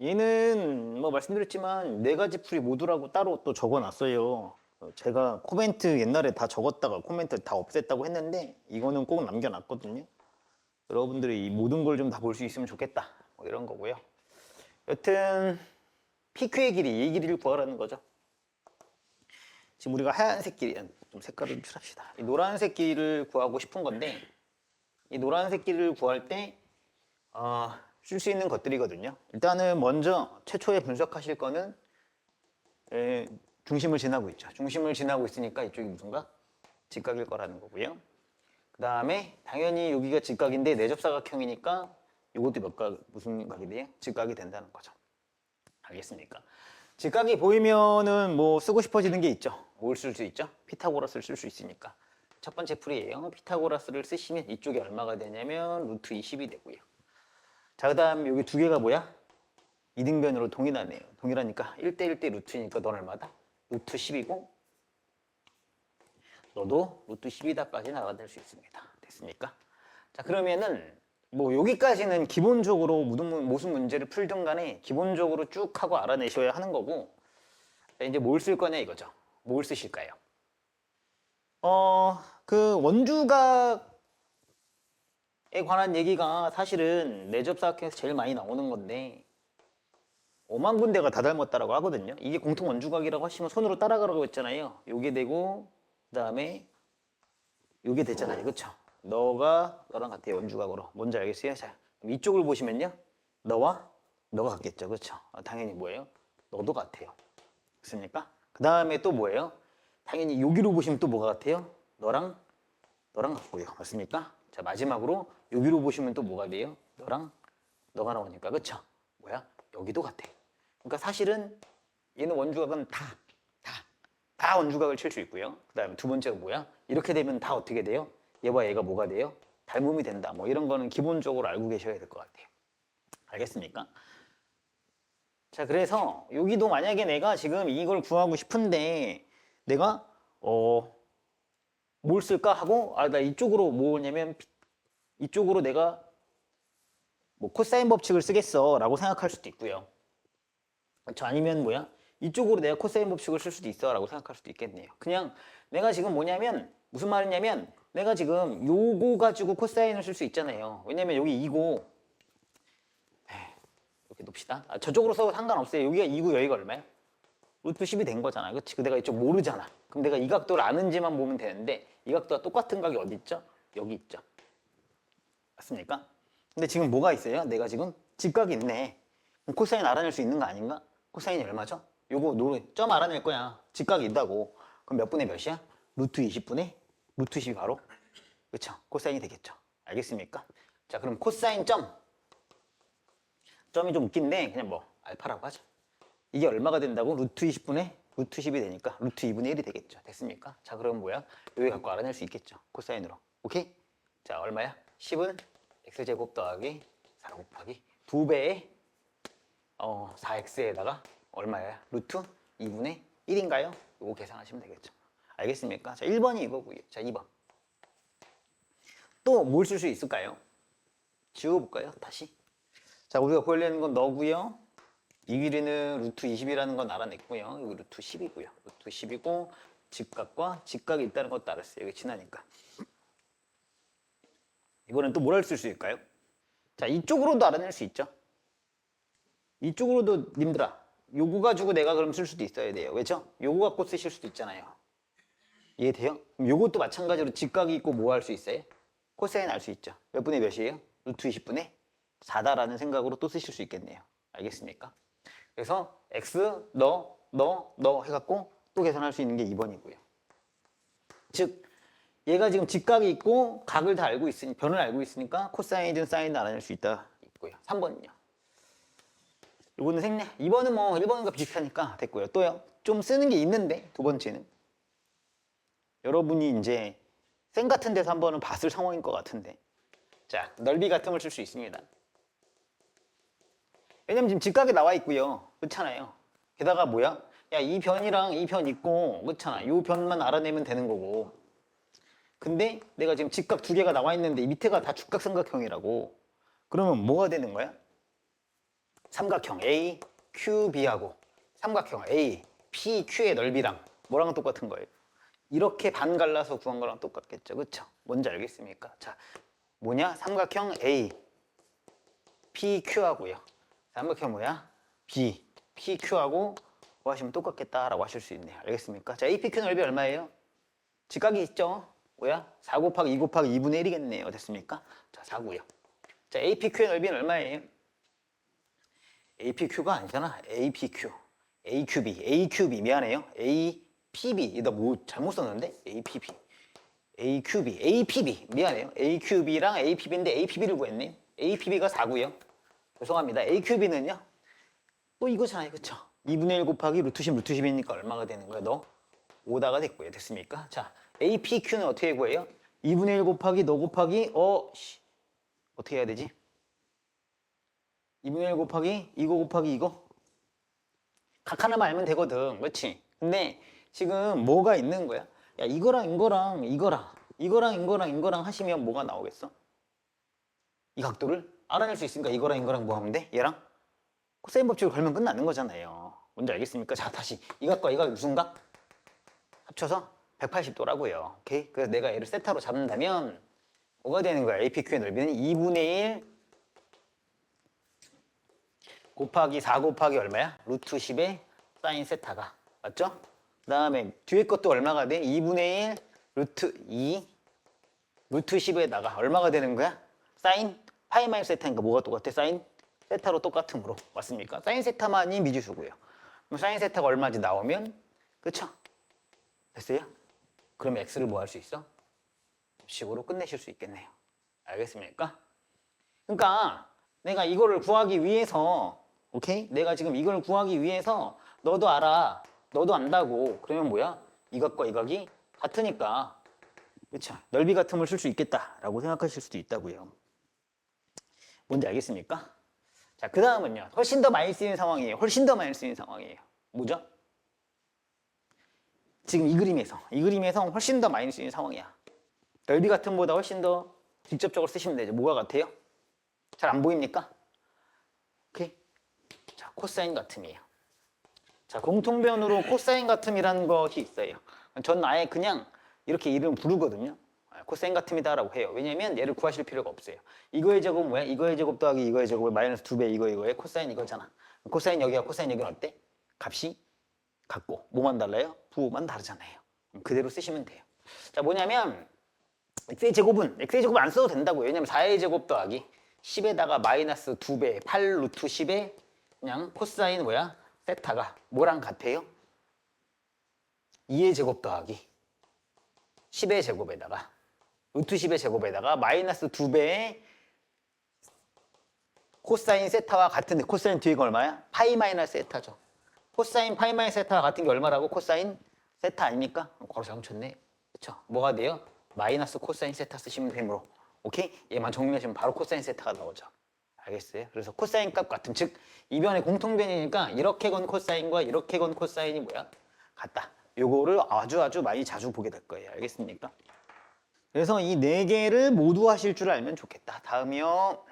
얘는 뭐 말씀드렸지만 네 가지 풀이 모두라고 따로 또 적어놨어요. 어, 제가 코멘트 옛날에 다 적었다가 코멘트 다 없앴다고 했는데 이거는 꼭 남겨놨거든요. 여러분들이 이 모든 걸 좀 다 볼 수 있으면 좋겠다. 뭐 이런 거고요. 여튼 PQ의 길이 이 길이를 구하라는 거죠. 지금 우리가 하얀색 길이 좀 색깔을 좀 칠합시다. 이 노란색 길을 구하고 싶은 건데 이 노란색 길을 구할 때 어, 쓸 수 있는 것들이거든요. 일단은 먼저 최초에 분석하실 거는 에, 중심을 지나고 있죠. 중심을 지나고 있으니까 이쪽이 무슨가? 직각일 거라는 거고요. 그 다음에 당연히 여기가 직각인데 내접사각형이니까 이것도 몇 각, 무슨 각이 돼요? 직각이 된다는 거죠. 알겠습니까? 직각이 보이면은 뭐 쓰고 싶어지는 게 있죠. 뭘 쓸 수 있죠? 피타고라스를 쓸 수 있으니까. 첫 번째 풀이에요. 피타고라스를 쓰시면 이쪽이 얼마가 되냐면 루트 20이 되고요. 자, 그 다음 여기 두 개가 뭐야? 이등변으로 동일하네요. 동일하니까 1대 1대 루트니까 넌 얼마다? 루트 10이고 너도 루트 10이다까지 알아낼 수 있습니다. 됐습니까? 자, 그러면은 뭐 여기까지는 기본적으로 무슨 문제를 풀든 간에 기본적으로 쭉 하고 알아내셔야 하는 거고 자, 이제 뭘 쓸 거냐 이거죠. 뭘 쓰실까요? 어, 그 원주각에 관한 얘기가 사실은 내접사학에서 제일 많이 나오는 건데 5만 군데가 다 닮았다라고 하거든요. 이게 공통 원주각이라고 하시면 손으로 따라가라고 했잖아요. 요게 되고 그다음에 요게 됐잖아요. 그렇죠? 너가 너랑 같아요. 원주각으로. 뭔지 알겠어요? 자, 이쪽을 보시면요. 너와 너가 같겠죠. 그렇죠? 아, 당연히 뭐예요? 너도 같아요. 맞습니까? 그다음에 또 뭐예요? 당연히 여기로 보시면 또 뭐가 같아요? 너랑 너랑 같고요. 맞습니까? 자, 마지막으로 여기로 보시면 또 뭐가 돼요? 너랑 너가 나오니까. 그렇죠? 뭐야? 여기도 같아. 그러니까 사실은 얘는 원주각은 다, 다, 다 원주각을 칠 수 있고요. 그 다음에 두 번째가 뭐야? 이렇게 되면 다 어떻게 돼요? 얘와 얘가 뭐가 돼요? 닮음이 된다. 뭐 이런 거는 기본적으로 알고 계셔야 될 것 같아요. 알겠습니까? 자, 그래서 여기도 만약에 내가 지금 이걸 구하고 싶은데 내가 어, 뭘 쓸까 하고 아, 나 이쪽으로 뭐냐면 이쪽으로 내가 뭐 코사인 법칙을 쓰겠어 라고 생각할 수도 있고요. 저 아니면 뭐야? 이쪽으로 내가 코사인 법칙을 쓸 수도 있어 라고 생각할 수도 있겠네요. 그냥 내가 지금 뭐냐면 무슨 말이냐면 내가 지금 요거 가지고 코사인을 쓸 수 있잖아요. 왜냐면 여기 이고 이렇게 놉시다. 아, 저쪽으로 써도 상관없어요. 여기가 2고 여기가 얼마야? 루트 10이 된 거잖아. 그치? 그 내가 이쪽 모르잖아. 그럼 내가 이 각도를 아는지만 보면 되는데 이 각도가 똑같은 각이 어디 있죠? 여기 있죠. 맞습니까? 근데 지금 뭐가 있어요? 내가 지금 직각이 있네. 코사인 알아낼 수 있는 거 아닌가? 코사인이 얼마죠? 요거 노래 점 알아낼 거야. 직각이 있다고. 그럼 몇 분의 몇이야? 루트 20분의 루트 10이 바로 그쵸? 코사인이 되겠죠. 알겠습니까? 자, 그럼 코사인 점. 점이 좀 웃긴데 그냥 뭐 알파라고 하죠. 이게 얼마가 된다고? 루트 20분의 루트 10이 되니까 루트 2분의 1이 되겠죠. 됐습니까? 자, 그럼 뭐야? 여기 갖고 알아낼 수 있겠죠. 코사인으로. 오케이? 자, 얼마야? 10은 x제곱 더하기 4 곱하기 2배의 어, 4x에다가 얼마야? 루트 2분의 1인가요? 이거 계산하시면 되겠죠. 알겠습니까? 자, 1번이 이거고요. 자, 2번. 또 뭘 쓸 수 있을까요? 지워볼까요? 다시. 자, 우리가 보려는 건 너고요. 이 길이는 루트 20이라는 건 알아냈고요. 여기 루트 10이고요. 루트 10이고 직각과 직각이 있다는 것도 알았어요. 여기 지나니까. 이번엔 또뭘쓸수 있을까요? 자, 이쪽으로도 알아낼 수 있죠. 이쪽으로도 님들아, 요거 가지고 내가 그럼 쓸 수도 있어야 돼요. 왜죠? 요거 갖고 쓰실 수도 있잖아요. 이해돼요? 그럼 요것도 마찬가지로 직각이 있고 뭐 할 수 있어요? 코사인 알 수 있죠. 몇 분의 몇이에요? 루트 20분의 4다라는 생각으로 또 쓰실 수 있겠네요. 알겠습니까? 그래서 x 너, 너, 너 해갖고 또 계산할 수 있는 게 2번이고요. 즉 얘가 지금 직각이 있고 각을 다 알고 있으니 변을 알고 있으니까 코사인이든 사인도 알아낼 수 있다 있고요. 3번은요. 이거는 생략. 2번은 뭐 1번과 비슷하니까 됐고요. 또요. 좀 쓰는 게 있는데 두 번째는 여러분이 이제 생 같은 데서 한 번은 봤을 상황인 것 같은데 자 넓이 같음을 쓸 수 있습니다. 왜냐면 지금 직각이 나와 있고요. 그렇잖아요. 게다가 뭐야? 야, 이 변이랑 이 변 있고, 그렇잖아. 이 변만 알아내면 되는 거고. 근데 내가 지금 직각 두 개가 나와 있는데 이 밑에가 다 죽각삼각형이라고. 그러면 뭐가 되는 거야? 삼각형 A, QB하고 삼각형 A, PQ의 넓이랑 뭐랑 똑같은 거예요? 이렇게 반 갈라서 구한 거랑 똑같겠죠. 그쵸? 뭔지 알겠습니까? 자, 뭐냐? 삼각형 A, PQ하고요. 삼각형 뭐야? B, PQ하고 뭐 하시면 똑같겠다라고 하실 수 있네요. 알겠습니까? 자, APQ 넓이 얼마예요? 직각이 있죠? 뭐야? 4 곱하기 2 곱하기 2분의 1이겠네요. 됐습니까? 자, 4고요. 자, APQ의 넓이는 얼마예요? APQ가 아니잖아. APQ. AQB. AQB. 미안해요. APB. 나 뭐 잘못 썼는데? APB. AQB. APB. 미안해요. AQB랑 APB인데 APB를 구했네요. APB가 4고요. 죄송합니다. AQB는요? 또 이거잖아요. 그쵸? 2분의 1 곱하기 루트 10, 루트 10이니까 얼마가 되는 거야? 너 5다가 됐고요. 됐습니까? 자, APQ는 어떻게 구해요? 2분의 1 곱하기 너 곱하기 어, 씨. 어떻게 해야 되지? 2분의 1 곱하기 이거 곱하기 이거? 각 하나만 알면 되거든. 그렇지? 근데 지금 뭐가 있는 거야? 야 이거랑 이거랑 이거랑 이거랑 이거랑 이거랑 하시면 뭐가 나오겠어? 이 각도를? 알아낼 수 있으니까 이거랑 이거랑 뭐 하면 돼? 얘랑? 코사인 법칙을 걸면 끝나는 거잖아요. 뭔지 알겠습니까? 자 다시. 이 각과 이 각이 무슨 각? 합쳐서 180도라고요 오케이 그래서 내가 얘를 세타로 잡는다면 뭐가 되는 거야 APQ의 넓이는 2분의 1 곱하기 4 곱하기 얼마야? 루트 10의 사인 세타가 맞죠? 그 다음에 뒤에 것도 얼마가 돼? 2분의 1 루트 2 루트 10에다가 얼마가 되는 거야? 사인 파이 마이너스 세타니까 뭐가 똑같아? 사인 세타로 똑같으므로 맞습니까? 사인 세타만이 미지수고요 그럼 사인 세타가 얼마인지 나오면 그쵸? 됐어요? 그럼 x를 뭐 할 수 있어? 식으로 끝내실 수 있겠네요 알겠습니까? 그러니까 내가 이거를 구하기 위해서 오케이? 내가 지금 이걸 구하기 위해서 너도 알아. 너도 안다고. 그러면 뭐야? 이 각과 이 각이 같으니까 그렇죠. 넓이 같음을 쓸 수 있겠다라고 생각하실 수도 있다고요. 뭔지 알겠습니까? 자, 그 다음은요. 훨씬 더 많이 쓰이는 상황이에요. 훨씬 더 많이 쓰이는 상황이에요. 뭐죠? 지금 이 그림에서 이 그림에서 훨씬 더 많이 쓰이는 상황이야. 넓이 같음보다 훨씬 더 직접적으로 쓰시면 되죠. 뭐가 같아요? 잘 안 보입니까? 오케이. 자, 코사인 같음이에요. 자, 공통변으로 코사인 같음이라는 것이 있어요. 전 아예 그냥 이렇게 이름 부르거든요. 아, 코사인 같음이다 라고 해요. 왜냐면 얘를 구하실 필요가 없어요. 이거의 제곱 뭐야? 이거의 제곱 더하기 이거의 제곱을 마이너스 두배 이거 이거의 코사인 이거잖아. 코사인 여기와 코사인 여기는 어때? 값이 같고 뭐만 달라요? 부호만 다르잖아요. 그대로 쓰시면 돼요. 자, 뭐냐면 x의 제곱은 x의 제곱 안 써도 된다고요. 왜냐면 4의 제곱 더하기 10에다가 마이너스 2배 8 루트 10에 그냥 코사인 뭐야? 세타가 뭐랑 같아요? 2의 제곱 더하기 10의 제곱에다가 루트 10의 제곱에다가 마이너스 2배의 코사인 세타와 같은데 코사인 뒤에가 얼마야? 파이 마이너스 세타죠. 코사인 파이 마이너스 세타와 같은 게 얼마라고? 코사인 세타 아닙니까? 바로 잘 쳤네. 그렇죠? 뭐가 돼요? 마이너스 코사인 세타 쓰시면 되므로 오케이? 얘만 정리하시면 바로 코사인 세타가 나오죠. 알겠어요? 그래서 코사인 값 같은 즉 이변의 공통변이니까 이렇게 건 코사인과 이렇게 건 코사인이 뭐야? 같다. 요거를 아주 아주 많이 자주 보게 될 거예요. 알겠습니까? 그래서 이 네 개를 모두 하실 줄 알면 좋겠다. 다음이요.